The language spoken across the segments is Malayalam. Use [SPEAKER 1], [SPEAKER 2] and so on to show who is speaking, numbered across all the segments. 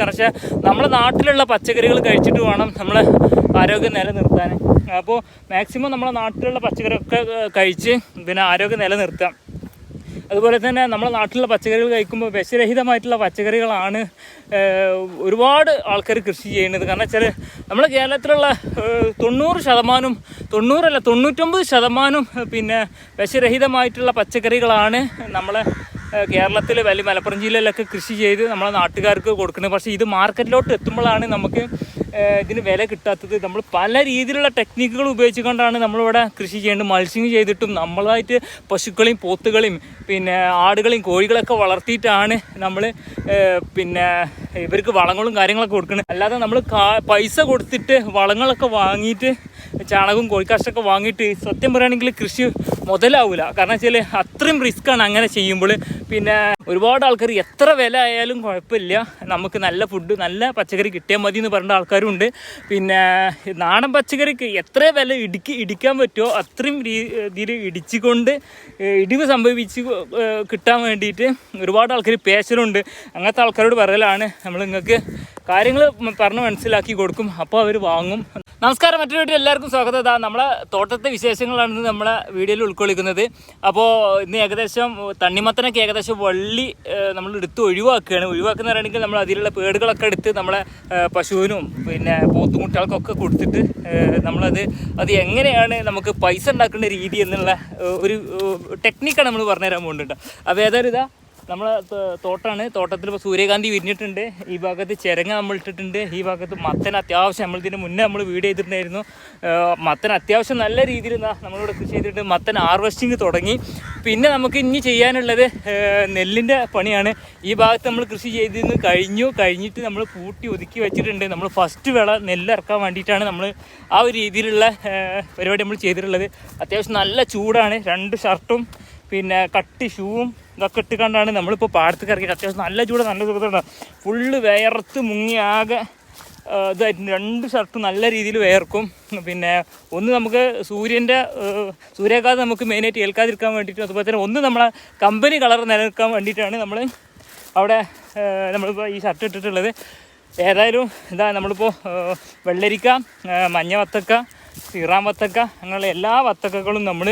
[SPEAKER 1] കാരണം വെച്ചാൽ നമ്മുടെ നാട്ടിലുള്ള പച്ചക്കറികൾ കഴിച്ചിട്ട് വേണം നമ്മൾ ആരോഗ്യം നിലനിർത്താൻ. അപ്പോൾ മാക്സിമം നമ്മുടെ നാട്ടിലുള്ള പച്ചക്കറിയൊക്കെ കഴിച്ച് പിന്നെ ആരോഗ്യം നിലനിർത്താം അതുപോലെ തന്നെ നമ്മുടെ നാട്ടിലുള്ള പച്ചക്കറികൾ കഴിക്കുമ്പോൾ വിഷരഹിതമായിട്ടുള്ള പച്ചക്കറികളാണ് ഒരുപാട് ആൾക്കാർ കൃഷി ചെയ്യുന്നത്. കാരണം വെച്ചാൽ നമ്മുടെ കേരളത്തിലുള്ള തൊണ്ണൂറ് ശതമാനം തൊണ്ണൂറല്ല തൊണ്ണൂറ്റൊമ്പത് ശതമാനം പിന്നെ വിഷരഹിതമായിട്ടുള്ള പച്ചക്കറികളാണ് നമ്മളെ കേരളത്തിൽ വലിയ മലപ്പുറം ജില്ലയിലൊക്കെ കൃഷി ചെയ്ത് നമ്മളെ നാട്ടുകാർക്ക് കൊടുക്കുന്നത് പക്ഷേ ഇത് മാർക്കറ്റിലോട്ട് എത്തുമ്പോഴാണ് നമുക്ക് ഇതിന് വില കിട്ടാത്തത്. നമ്മൾ പല രീതിയിലുള്ള ടെക്നിക്കുകൾ ഉപയോഗിച്ചുകൊണ്ടാണ് നമ്മളിവിടെ കൃഷി ചെയ്യേണ്ടത്. മത്സ്യം ചെയ്തിട്ടും നമ്മളായിട്ട് പശുക്കളെയും പോത്തുകളെയും പിന്നെ ആടുകളെയും കോഴികളൊക്കെ വളർത്തിയിട്ടാണ് നമ്മൾ പിന്നെ ഇവർക്ക് വളങ്ങളും കാര്യങ്ങളൊക്കെ കൊടുക്കുന്നത് അല്ലാതെ നമ്മൾ പൈസ കൊടുത്തിട്ട് വളങ്ങളൊക്കെ വാങ്ങിയിട്ട് ചാണകവും കോഴിക്കാഷ്ടൊക്കെ വാങ്ങിയിട്ട് സത്യം പറയുകയാണെങ്കിൽ കൃഷി മുതലാവില്ല കാരണം വെച്ചാൽ അത്രയും റിസ്ക്കാണ് അങ്ങനെ ചെയ്യുമ്പോൾ. പിന്നെ ഒരുപാട് ആൾക്കാർ എത്ര വില ആയാലും കുഴപ്പമില്ല. നമുക്ക് നല്ല ഫുഡ് നല്ല പച്ചക്കറി കിട്ടിയാൽ മതി എന്ന് പറഞ്ഞ ആൾക്കാരും ഉണ്ട് പിന്നെ നാടൻ പച്ചക്കറിക്ക് എത്ര വില ഇടുക്കി ഇടിക്കാൻ പറ്റുമോ അത്രയും രീതിയിൽ ഇടിച്ചുകൊണ്ട് ഇടിവ് സംഭവിച്ച് കിട്ടാൻ വേണ്ടിയിട്ട് ഒരുപാട് ആൾക്കാർ പേശലുണ്ട്. അങ്ങനത്തെ ആൾക്കാരോട് പറയലാണ്. നമ്മൾ നിങ്ങൾക്ക് കാര്യങ്ങൾ പറഞ്ഞ് മനസ്സിലാക്കി കൊടുക്കും അപ്പോൾ അവർ വാങ്ങും. നമസ്കാരം മറ്റൊരു വീട്ടിൽ എല്ലാവർക്കും സ്വാഗതം. ഇതാ നമ്മളെ തോട്ടത്തെ വിശേഷങ്ങളാണ് ഇന്ന് നമ്മളെ വീഡിയോയിൽ ഉൾക്കൊള്ളിക്കുന്നത്. അപ്പോൾ ഇന്ന് ഏകദേശം തണ്ണിമത്തനൊക്കെ ഏകദേശം വള്ളി നമ്മൾ എടുത്ത് ഒഴിവാക്കുകയാണ്. ഒഴിവാക്കുന്ന പറയുകയാണെങ്കിൽ നമ്മൾ അതിലുള്ള പേടുകളൊക്കെ എടുത്ത് നമ്മളെ പശുവിനും പിന്നെ പോത്തുമുട്ടികൾക്കൊക്കെ കൊടുത്തിട്ട് നമ്മളത് അത് എങ്ങനെയാണ് നമുക്ക് പൈസ ഉണ്ടാക്കേണ്ട രീതി എന്നുള്ള ഒരു ടെക്നിക്കാണ് നമ്മൾ പറഞ്ഞുതരാൻ പോകുന്നുണ്ട് അപ്പോൾ ഏതായാലും ഇതാ നമ്മളെ തോ- തോട്ടാണ്. തോട്ടത്തിൽ ഇപ്പോൾ സൂര്യകാന്തി വിരിഞ്ഞിട്ടുണ്ട്. ഈ ഭാഗത്ത് ചിരങ്ങ നമ്മൾ ഇട്ടിട്ടുണ്ട്. ഈ ഭാഗത്ത് മത്തൻ അത്യാവശ്യം നമ്മൾ ഇതിന് മുന്നേ നമ്മൾ വീട് ചെയ്തിട്ടുണ്ടായിരുന്നു. മത്തൻ അത്യാവശ്യം നല്ല രീതിയിൽ നമ്മളിവിടെ കൃഷി ചെയ്തിട്ട് മത്തൻ ഹാർവെസ്റ്റിങ് തുടങ്ങി. പിന്നെ നമുക്ക് ഇനി ചെയ്യാനുള്ളത് നെല്ലിന്റെ പണിയാണ്. ഈ ഭാഗത്ത് നമ്മൾ കൃഷി ചെയ്തിരുന്ന്. കഴിഞ്ഞു. കഴിഞ്ഞിട്ട് നമ്മൾ പൂട്ടി ഒതുക്കി വെച്ചിട്ടുണ്ട്. നമ്മൾ ഫസ്റ്റ് വിള നെല്ല് ഇറക്കാൻ വേണ്ടിയിട്ടാണ് നമ്മൾ ആ ഒരു രീതിയിലുള്ള പരിപാടി നമ്മൾ ചെയ്തിട്ടുള്ളത്. അത്യാവശ്യം നല്ല ചൂടാണ്. രണ്ട് ഷർട്ടും പിന്നെ കട്ടി ഷൂവും ഇതൊക്കെ ഇട്ടുകൊണ്ടാണ് നമ്മളിപ്പോൾ പാടത്തേക്ക് ഇറങ്ങിയിട്ട് അത്യാവശ്യം നല്ല ചൂട് നല്ല സുഖത്തുണ്ട് ഫുള്ള് വേർത്ത് മുങ്ങി ആകെ ഇതായിട്ട് രണ്ട് ഷർട്ട് നല്ല രീതിയിൽ വേർക്കും. പിന്നെ ഒന്ന് നമുക്ക് സൂര്യന്റെ സൂര്യാഘാതം നമുക്ക് മെയിനായിട്ട് ഏൽക്കാതിരിക്കാൻ വേണ്ടിയിട്ട് അതുപോലെ തന്നെ ഒന്ന് നമ്മളെ കമ്പനി കളർ നിലനിൽക്കാൻ വേണ്ടിയിട്ടാണ് നമ്മൾ അവിടെ നമ്മളിപ്പോൾ ഈ ഷർട്ട് ഇട്ടിട്ടുള്ളത്. ഏതായാലും ഇതാ നമ്മളിപ്പോൾ വെള്ളരിക്ക മഞ്ഞ വത്തക്ക സിറാം വത്തക്ക അങ്ങനെയുള്ള എല്ലാ വത്തക്കകളും നമ്മൾ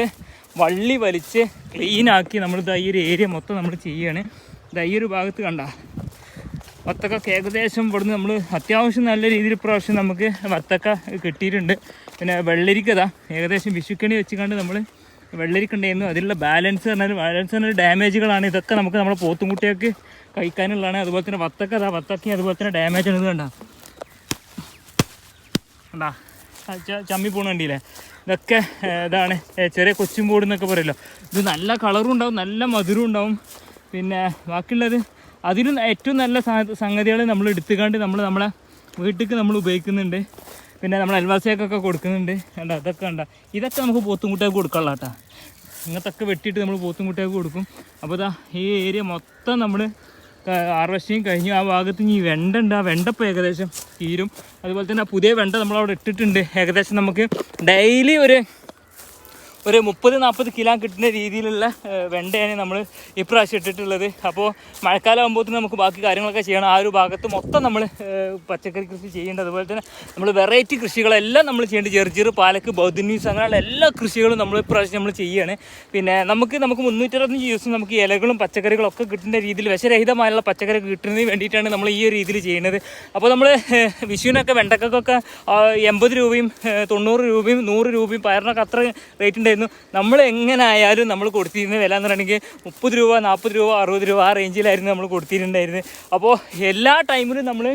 [SPEAKER 1] വള്ളി വലിച്ച് ക്ലീനാക്കി നമ്മൾ ഈ ഒരു ഏരിയ മൊത്തം നമ്മൾ ചെയ്യുകയാണ് ഇതാ ഈ ഒരു ഭാഗത്ത് കണ്ട. വത്തക്ക ഏകദേശം ഇവിടുന്ന് നമ്മൾ അത്യാവശ്യം നല്ല രീതിയിൽ പ്രാവശ്യം നമുക്ക് വത്തക്ക കിട്ടിയിട്ടുണ്ട്. പിന്നെ വെള്ളരിക്കതാ. ഏകദേശം വിഷുക്കണി വെച്ചുകൊണ്ട് നമ്മൾ വെള്ളരിക്ക ഉണ്ടായിരുന്നു അതിലുള്ള ബാലൻസ് പറഞ്ഞാൽ ബാലൻസ് പറഞ്ഞാൽ ഡാമേജുകളാണ് ഇതൊക്കെ നമുക്ക് നമ്മുടെ പോത്തുംകുട്ടികൾക്ക് കഴിക്കാനുള്ളതാണ്. അതുപോലെ തന്നെ വത്തക്ക അതാ വത്തക്ക അതുപോലെ തന്നെ ഡാമേജ് ആണ്. ഇത് കണ്ട. കണ്ടാ. ചമ്മി പോണ കണ്ടില്ലേ ഇതൊക്കെ ഇതാണ് ചെറിയ കൊച്ചും പോട് എന്നൊക്കെ പറയുമല്ലോ ഇത് നല്ല കളറും ഉണ്ടാവും നല്ല മധുരവും ഉണ്ടാവും. പിന്നെ ബാക്കിയുള്ളത് അതിലും ഏറ്റവും നല്ല സംഗതികൾ നമ്മൾ എടുത്തുകൊണ്ട് നമ്മൾ നമ്മളെ വീട്ടിലേക്ക് നമ്മൾ ഉപയോഗിക്കുന്നുണ്ട്. പിന്നെ നമ്മൾ അയൽവാസികൾക്കൊക്കെ കൊടുക്കുന്നുണ്ട്. കണ്ട അതൊക്കെ കണ്ട? ഇതൊക്കെ നമുക്ക് പോത്തുംകുട്ടികൾക്ക് കൊടുക്കാനുള്ള കേട്ടോ. ഇങ്ങനത്തൊക്കെ വെട്ടിയിട്ട് നമ്മൾ പോത്തും പോത്തുംകുട്ടികൾക്ക് കൊടുക്കും. അപ്പോൾ ഇതാ ഈ ഏരിയ മൊത്തം നമ്മൾ ഹാർവെസ്റ്റിങ് കഴിഞ്ഞു. ആ ഭാഗത്ത് ഇനി വെണ്ട ഉണ്ട്. ആ വെണ്ട ഇപ്പോൾ ഏകദേശം തീരും. അതുപോലെ തന്നെ ആ പുതിയ വെണ്ട നമ്മളവിടെ ഇട്ടിട്ടുണ്ട്. ഏകദേശം നമുക്ക് ഡെയിലി ഒരു ഒരു മുപ്പത് നാൽപ്പത് കിലോ കിട്ടുന്ന രീതിയിലുള്ള വെണ്ടയാണ് നമ്മൾ ഇപ്രാവശ്യം ഇട്ടിട്ടുള്ളത്. അപ്പോൾ മഴക്കാലം ആകുമ്പോഴത്തേന് നമുക്ക് ബാക്കി കാര്യങ്ങളൊക്കെ ചെയ്യണം. ആ ഒരു ഭാഗത്ത് മൊത്തം നമ്മൾ പച്ചക്കറി കൃഷി ചെയ്യേണ്ടത്. അതുപോലെ തന്നെ നമ്മൾ വെറൈറ്റി കൃഷികളെല്ലാം നമ്മൾ ചെയ്യേണ്ടത് ചെറുചെറു പാലക്ക് ബൗദ്ധന്യൂസ് അങ്ങനെയുള്ള എല്ലാ കൃഷികളും നമ്മൾ ഇപ്രാവശ്യം നമ്മൾ ചെയ്യുകയാണ് പിന്നെ നമുക്ക് നമുക്ക് മുന്നൂറ്ററുപത്തഞ്ച് ദിവസം നമുക്ക് ഇലകളും പച്ചക്കറികളും ഒക്കെ കിട്ടുന്ന രീതിയിൽ വിഷരഹിതമായുള്ള പച്ചക്കറി കിട്ടുന്നതിന് വേണ്ടിയിട്ടാണ് നമ്മൾ ഈ ഒരു രീതിയിൽ ചെയ്യുന്നത്. അപ്പോൾ നമ്മൾ വിഷുവിനൊക്കെ വെണ്ടക്കൊക്കെ എൺപത് രൂപയും തൊണ്ണൂറ് രൂപയും നൂറ് രൂപയും പയറിനൊക്കെ അത്ര റേറ്റ് ഉണ്ടായിരുന്നു നമ്മൾ എങ്ങനെ ആയാലും നമ്മൾ കൊടുത്തിരുന്ന വില എന്ന് പറയുകയാണെങ്കിൽ മുപ്പത് രൂപ നാൽപ്പത് രൂപ അറുപത് രൂപ ആ റേഞ്ചിലായിരുന്നു നമ്മൾ കൊടുത്തിട്ടുണ്ടായിരുന്നത്. അപ്പോൾ എല്ലാ ടൈമിലും നമ്മൾ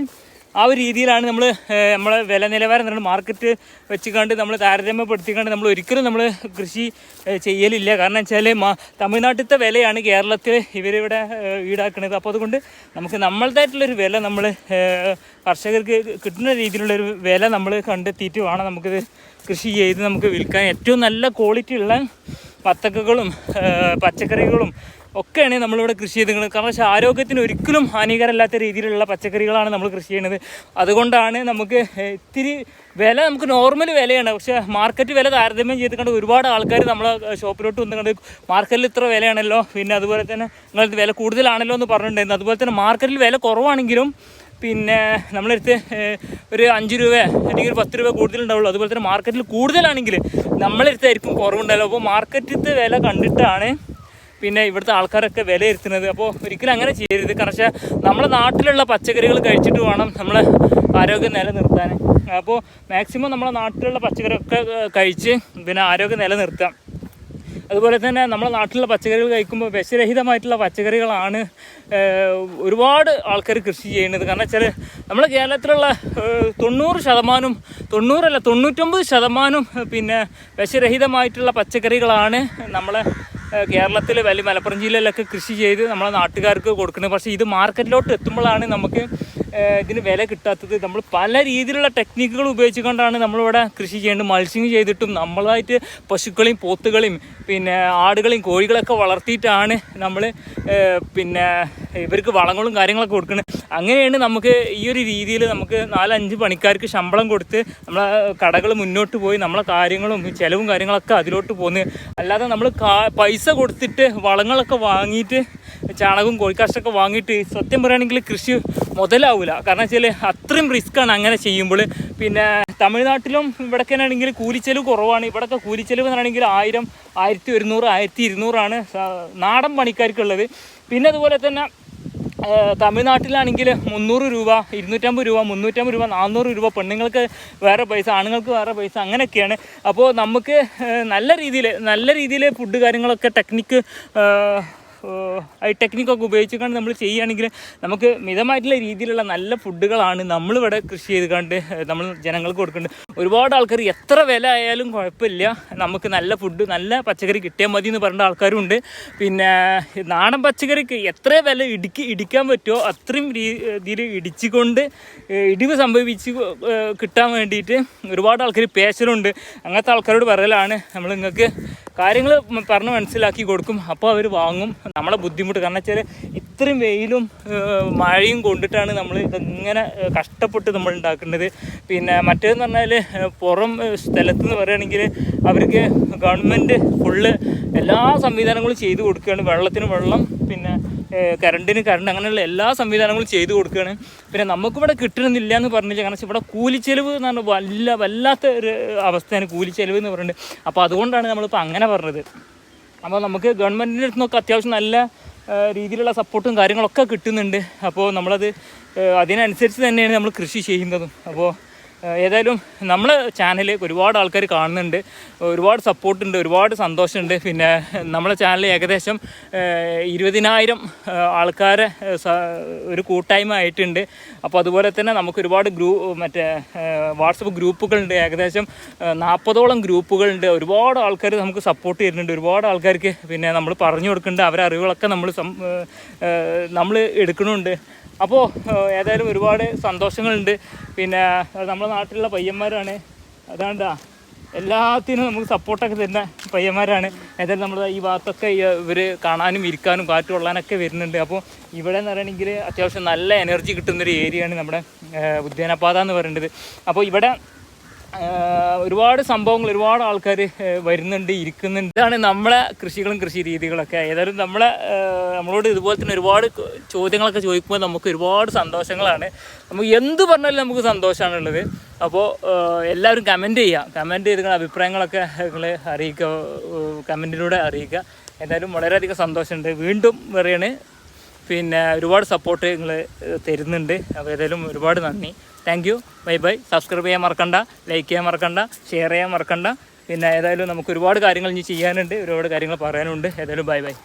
[SPEAKER 1] ആ ഒരു രീതിയിലാണ് നമ്മൾ നമ്മളെ വില നിലവാരം പറയുന്നത് മാർക്കറ്റ് വെച്ചുകൊണ്ട് നമ്മൾ താരതമ്യപ്പെടുത്തിക്കൊണ്ട് നമ്മൾ ഒരിക്കലും നമ്മൾ കൃഷി ചെയ്യലില്ല. കാരണം വെച്ചാൽ തമിഴ്നാട്ടിലത്തെ വിലയാണ് കേരളത്തിൽ ഇവരിവിടെ ഈടാക്കുന്നത് അപ്പോൾ അതുകൊണ്ട് നമുക്ക് നമ്മളതായിട്ടുള്ളൊരു വില നമ്മൾ കർഷകർക്ക് കിട്ടുന്ന രീതിയിലുള്ളൊരു വില നമ്മൾ കണ്ടെത്തിയിട്ട് വേണം നമുക്കിത് കൃഷി ചെയ്ത് നമുക്ക് വിൽക്കാൻ. ഏറ്റവും നല്ല ക്വാളിറ്റി ഉള്ള വത്തക്കകളും പച്ചക്കറികളും ഒക്കെയാണ് നമ്മളിവിടെ കൃഷി ചെയ്തിരിക്കുന്നത്. കാരണം വെച്ചാൽ ആരോഗ്യത്തിന് ഒരിക്കലും ഹാനികരമല്ലാത്ത രീതിയിലുള്ള പച്ചക്കറികളാണ് നമ്മൾ കൃഷി ചെയ്യുന്നത്. അതുകൊണ്ടാണ് നമുക്ക് ഇത്തിരി വില നമുക്ക് നോർമൽ വിലയാണ്. പക്ഷേ മാർക്കറ്റ് വില താരതമ്യം ചെയ്തിട്ടുണ്ട് ഒരുപാട് ആൾക്കാർ നമ്മളെ ഷോപ്പിലോട്ട് വന്നുകൊണ്ട് മാർക്കറ്റിൽ ഇത്ര വിലയാണല്ലോ. പിന്നെ അതുപോലെ തന്നെ നിങ്ങൾ വില കൂടുതലാണല്ലോ എന്ന് പറഞ്ഞിട്ടുണ്ടായിരുന്നു. അതുപോലെ തന്നെ മാർക്കറ്റിൽ വില കുറവാണെങ്കിലും പിന്നെ നമ്മളെടുത്ത് ഒരു അഞ്ച് രൂപ അല്ലെങ്കിൽ ഒരു പത്ത് രൂപ കൂടുതലുണ്ടാവുള്ളൂ. അതുപോലെ തന്നെ മാർക്കറ്റിൽ കൂടുതലാണെങ്കിൽ നമ്മളെടുത്തായിരിക്കും കുറവുണ്ടല്ലോ അപ്പോൾ മാർക്കറ്റിലത്തെ വില കണ്ടിട്ടാണ് പിന്നെ ഇവിടുത്തെ ആൾക്കാരൊക്കെ വിലയിരുത്തുന്നത്. അപ്പോൾ ഒരിക്കലും അങ്ങനെ ചെയ്യരുത്. വെച്ചാൽ നമ്മുടെ നാട്ടിലുള്ള പച്ചക്കറികൾ കഴിച്ചിട്ട് വേണം നമ്മളെ ആരോഗ്യം നിലനിർത്താൻ. അപ്പോൾ മാക്സിമം നമ്മളെ നാട്ടിലുള്ള പച്ചക്കറിയൊക്കെ കഴിച്ച് പിന്നെ ആരോഗ്യം നിലനിർത്താം. അതുപോലെ തന്നെ നമ്മുടെ നാട്ടിലുള്ള പച്ചക്കറികൾ കഴിക്കുമ്പോൾ വിഷരഹിതമായിട്ടുള്ള പച്ചക്കറികളാണ് ഒരുപാട് ആൾക്കാർ കൃഷി ചെയ്യുന്നത്. കാരണം വെച്ചാൽ നമ്മുടെ കേരളത്തിലുള്ള തൊണ്ണൂറ് ശതമാനം തൊണ്ണൂറല്ല തൊണ്ണൂറ്റൊമ്പത് ശതമാനം പിന്നെ വിഷരഹിതമായിട്ടുള്ള പച്ചക്കറികളാണ് നമ്മളെ കേരളത്തിൽ വലിയ മലപ്പുറം ജില്ലയിലൊക്കെ കൃഷി ചെയ്ത് നമ്മളെ നാട്ടുകാർക്ക് കൊടുക്കുന്നത്. പക്ഷേ ഇത് മാർക്കറ്റിലോട്ട് എത്തുമ്പോഴാണ് നമുക്ക് ഇതിന് വില കിട്ടാത്തത് നമ്മൾ പല രീതിയിലുള്ള ടെക്നിക്കുകൾ ഉപയോഗിച്ചുകൊണ്ടാണ് നമ്മളിവിടെ കൃഷി ചെയ്യേണ്ടത്. മത്സ്യം ചെയ്തിട്ടും നമ്മളായിട്ട് പശുക്കളെയും പോത്തുകളെയും പിന്നെ ആടുകളെയും കോഴികളൊക്കെ വളർത്തിയിട്ടാണ് നമ്മൾ പിന്നെ ഇവർക്ക് വളങ്ങളും കാര്യങ്ങളൊക്കെ കൊടുക്കുന്നത്. അങ്ങനെയാണ് നമുക്ക് ഈ ഒരു രീതിയിൽ നമുക്ക് നാലഞ്ച് പണിക്കാർക്ക് ശമ്പളം കൊടുത്ത് നമ്മളെ കടകൾ മുന്നോട്ട് പോയി നമ്മളെ കാര്യങ്ങളും ചിലവും കാര്യങ്ങളൊക്കെ അതിലോട്ട് പോകുന്നത് അല്ലാതെ നമ്മൾ പൈസ കൊടുത്തിട്ട് വളങ്ങളൊക്കെ വാങ്ങിയിട്ട് ചാണകവും കോഴിക്കാഷ്ടൊക്കെ വാങ്ങിയിട്ട് സത്യം പറയുകയാണെങ്കിൽ കൃഷി മുതലാവില്ല കാരണം വെച്ചാൽ അത്രയും റിസ്ക്കാണ് അങ്ങനെ ചെയ്യുമ്പോൾ. പിന്നെ തമിഴ്നാട്ടിലും ഇവിടൊക്കെ ആണെങ്കിൽ കൂലിച്ചെലവ് കുറവാണ്. ഇവിടൊക്കെ കൂലിച്ചെലവ് എന്നാണെങ്കിൽ ആയിരം ആയിരത്തി ഒരുന്നൂറ് ആയിരത്തി ഇരുന്നൂറാണ് നാടൻ പണിക്കാർക്കുള്ളത്. പിന്നെ അതുപോലെ തന്നെ തമിഴ്നാട്ടിലാണെങ്കിൽ മുന്നൂറ് രൂപ ഇരുന്നൂറ്റമ്പത് രൂപ മുന്നൂറ്റമ്പത് രൂപ നാനൂറ് രൂപ പെണ്ണുങ്ങൾക്ക് വേറെ പൈസ ആണുങ്ങൾക്ക് വേറെ പൈസ അങ്ങനെയൊക്കെയാണ്. അപ്പോൾ നമുക്ക് നല്ല രീതിയിൽ നല്ല രീതിയിൽ ഫുഡ് കാര്യങ്ങളൊക്കെ ടെക്നിക്ക് ടെക്നിക്കൊക്കെ ഉപയോഗിച്ചുകൊണ്ട് നമ്മൾ ചെയ്യുകയാണെങ്കിൽ നമുക്ക് മിതമായിട്ടുള്ള രീതിയിലുള്ള നല്ല ഫുഡുകളാണ് നമ്മളിവിടെ കൃഷി ചെയ്ത് കണ്ട് നമ്മൾ ജനങ്ങൾക്ക് കൊടുക്കുന്നുണ്ട്. ഒരുപാട് ആൾക്കാർ എത്ര വില ആയാലും കുഴപ്പമില്ല. നമുക്ക് നല്ല ഫുഡ് നല്ല പച്ചക്കറി കിട്ടിയാൽ മതി എന്ന് പറഞ്ഞ ആൾക്കാരും ഉണ്ട് പിന്നെ നാടൻ പച്ചക്കറിക്ക് എത്ര വില ഇടിക്ക് ഇടിക്കാൻ പറ്റുമോ അത്രയും രീതിയിൽ ഇടിച്ചുകൊണ്ട് ഇടിവ് സംഭവിച്ച് കിട്ടാൻ വേണ്ടിയിട്ട് ഒരുപാട് ആൾക്കാർ പേശലുണ്ട്. അങ്ങനത്തെ ആൾക്കാരോട് പറയലാണ്. നമ്മൾ നിങ്ങൾക്ക് കാര്യങ്ങൾ പറഞ്ഞ് മനസ്സിലാക്കി കൊടുക്കും. അപ്പോൾ അവർ വാങ്ങും. നമ്മളെ ബുദ്ധിമുട്ട്. കാരണം വെച്ചാൽ ഇത്രയും വെയിലും മഴയും കൊണ്ടിട്ടാണ് നമ്മൾ ഇതെങ്ങനെ കഷ്ടപ്പെട്ട് നമ്മൾ ഉണ്ടാക്കുന്നത് പിന്നെ മറ്റേതെന്ന് പറഞ്ഞാൽ പുറം സ്ഥലത്ത് എന്ന് പറയുകയാണെങ്കിൽ അവർക്ക് ഗവൺമെന്റ് ഫുള്ള് എല്ലാ സംവിധാനങ്ങളും ചെയ്തു കൊടുക്കുകയാണ് വെള്ളത്തിന് വെള്ളം പിന്നെ കറണ്ടിന് കറണ്ട് അങ്ങനെയുള്ള എല്ലാ സംവിധാനങ്ങളും ചെയ്തു കൊടുക്കുകയാണ് പിന്നെ നമുക്കിവിടെ കിട്ടണമെന്നില്ല എന്ന് പറഞ്ഞില്ല. കാരണം ഇവിടെ കൂലി ചെലവ് എന്ന് പറഞ്ഞാൽ വല്ല വല്ലാത്ത ഒരു അവസ്ഥയാണ് കൂലി ചെലവ് എന്ന് പറയുന്നത് അപ്പോൾ അതുകൊണ്ടാണ് നമ്മളിപ്പോൾ അങ്ങനെ പറഞ്ഞത്. അപ്പോൾ നമുക്ക് ഗവൺമെന്റിന്റെ അടുത്ത് നിന്നൊക്കെ അത്യാവശ്യം നല്ല രീതിയിലുള്ള സപ്പോർട്ടും കാര്യങ്ങളൊക്കെ കിട്ടുന്നുണ്ട്. അപ്പോൾ നമ്മളത് അതിനനുസരിച്ച് തന്നെയാണ് നമ്മൾ കൃഷി ചെയ്യുന്നതും. അപ്പോൾ ഏതായാലും നമ്മളെ ചാനൽ ഒരുപാട് ആൾക്കാർ കാണുന്നുണ്ട് ഒരുപാട് സപ്പോർട്ടുണ്ട് ഒരുപാട് സന്തോഷമുണ്ട്. പിന്നെ നമ്മളെ ചാനൽ ഏകദേശം ഇരുപതിനായിരം ആൾക്കാരെ ഒരു കൂട്ടായ്മ ആയിട്ടുണ്ട്. അപ്പോൾ അതുപോലെ തന്നെ നമുക്ക് ഒരുപാട് ഗ്രൂ മറ്റേ വാട്സപ്പ് ഗ്രൂപ്പുകളുണ്ട്. ഏകദേശം നാൽപ്പതോളം ഗ്രൂപ്പുകളുണ്ട്. ഒരുപാട് ആൾക്കാർ നമുക്ക് സപ്പോർട്ട് ചെയ്യുന്നുണ്ട് ഒരുപാട് ആൾക്കാർക്ക് പിന്നെ നമ്മൾ പറഞ്ഞു കൊടുക്കുന്നുണ്ട്. അവരെ അറിവുകളൊക്കെ നമ്മൾ നമ്മൾ എടുക്കണമുണ്ട് അപ്പോൾ ഏതായാലും ഒരുപാട് സന്തോഷങ്ങളുണ്ട്. പിന്നെ നമ്മുടെ നാട്ടിലുള്ള പയ്യന്മാരാണ്. അതാണ്ടാ എല്ലാത്തിനും നമുക്ക് സപ്പോർട്ടൊക്കെ തരുന്ന പയ്യന്മാരാണ്. ഏതായാലും നമ്മൾ ഈ ഭാഗത്തൊക്കെ ഇവർ കാണാനും ഇരിക്കാനും കാറ്റ് കൊള്ളാനൊക്കെ വരുന്നുണ്ട്. അപ്പോൾ ഇവിടെ എന്ന് പറയുകയാണെങ്കിൽ അത്യാവശ്യം നല്ല എനർജി കിട്ടുന്നൊരു ഏരിയയാണ് നമ്മുടെ ഉദ്യാനപാത എന്ന് പറയുന്നത് അപ്പോൾ ഇവിടെ ഒരുപാട് സംഭവങ്ങൾ ഒരുപാട് ആൾക്കാർ വരുന്നുണ്ട് ഇരിക്കുന്നുണ്ട്. ഇതാണ് നമ്മളെ കൃഷികളും കൃഷി രീതികളൊക്കെ. ഏതായാലും നമ്മളെ നമ്മളോട് ഇതുപോലെ തന്നെ ഒരുപാട് ചോദ്യങ്ങളൊക്കെ ചോദിക്കുമ്പോൾ നമുക്ക് ഒരുപാട് സന്തോഷങ്ങളാണ്. നമുക്ക് എന്ത് പറഞ്ഞാലും നമുക്ക് സന്തോഷമാണുള്ളത്. അപ്പോൾ എല്ലാവരും കമന്റ് ചെയ്യുക. കമന്റ് ചെയ്ത് അഭിപ്രായങ്ങളൊക്കെ നിങ്ങൾ അറിയിക്കുക. കമന്റിലൂടെ അറിയിക്കുക. എന്തായാലും വളരെയധികം സന്തോഷമുണ്ട്. വീണ്ടും പറയാണ് പിന്നെ ഒരുപാട് സപ്പോർട്ട് നിങ്ങൾ തരുന്നുണ്ട്. അപ്പോൾ ഏതായാലും ഒരുപാട് നന്ദി. Thank you bye bye subscribe ചെയ്യാൻ മറക്കണ്ട ലൈക്ക് ചെയ്യാൻ മറക്കണ്ട ഷെയർ ചെയ്യാൻ മറക്കണ്ട. പിന്നെ ഏതായാലും നമുക്ക് ഒരുപാട് കാര്യങ്ങൾ ഇനി ചെയ്യാനുണ്ട് ഒരുപാട് കാര്യങ്ങൾ പറയാനുണ്ട്. ഏതായാലും ബൈ ബൈ